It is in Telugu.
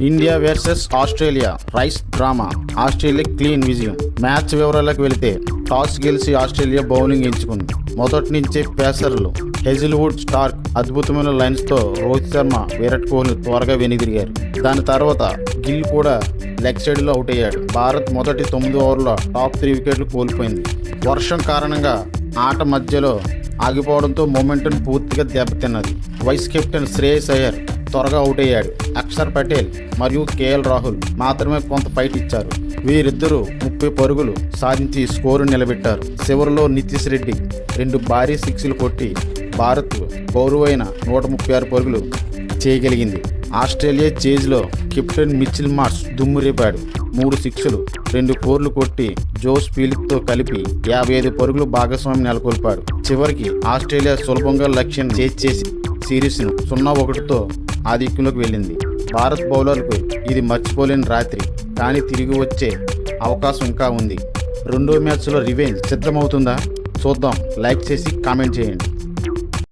ఇండియా వర్సెస్ ఆస్ట్రేలియా రైస్ డ్రామా. ఆస్ట్రేలియా క్లీన్ విజయం. మ్యాచ్ వివరాలకు వెళితే టాస్ గెలిచి ఆస్ట్రేలియా బౌలింగ్ ఎంచుకుంది. మొదటి నుంచే పేసర్లు హెజిల్వుడ్ స్టార్క్ అద్భుతమైన లైన్స్తో రోహిత్ శర్మ విరాట్ కోహ్లీ త్వరగా వెనుదిరిగారు. దాని తర్వాత గిల్ కూడా లెగ్ సైడ్లో అవుట్ అయ్యాడు. భారత్ మొదటి తొమ్మిది ఓవర్ల టాప్ త్రీ వికెట్లు కోల్పోయింది. వర్షం కారణంగా ఆట మధ్యలో ఆగిపోవడంతో మొమెంటం పూర్తిగా దెబ్బతిన్నది. వైస్ కెప్టెన్ శ్రేయస్ అయ్యర్ త్వరగా అవుట్ అయ్యాడు. అక్షర్ పటేల్ మరియు కేఎల్ రాహుల్ మాత్రమే కొంత ఫైట్ ఇచ్చారు. వీరిద్దరూ ముప్పై పరుగులు సాధించి స్కోరు నిలబెట్టారు. చివరిలో నితీష్ రెడ్డి రెండు భారీ సిక్స్లు కొట్టి భారత్ గౌరవైన నూట ముప్పై ఆరు పరుగులు చేయగలిగింది. ఆస్ట్రేలియా చేజ్లో కెప్టెన్ మిచిల్ మార్స్ దుమ్మురేపాడు మూడు సిక్స్లు రెండు కోర్లు కొట్టి జోస్ పీలిక్తో కలిపి యాభై ఐదు పరుగులు భాగస్వామ్యం నెలకొల్పాడు. చివరికి ఆస్ట్రేలియా సులభంగా లక్ష్యం చేసి సిరీస్ను సున్నా ఒకటితో ఆధిక్యంలోకి వెళ్ళింది. భారత్ బౌలర్లకు ఇది మర్చిపోలేని రాత్రి. కానీ తిరిగి వచ్చే అవకాశం ఇంకా ఉంది. రెండో మ్యాచ్లో రివెంజ్ సిద్ధమవుతుందా? చూద్దాం. లైక్ చేసి కామెంట్ చేయండి.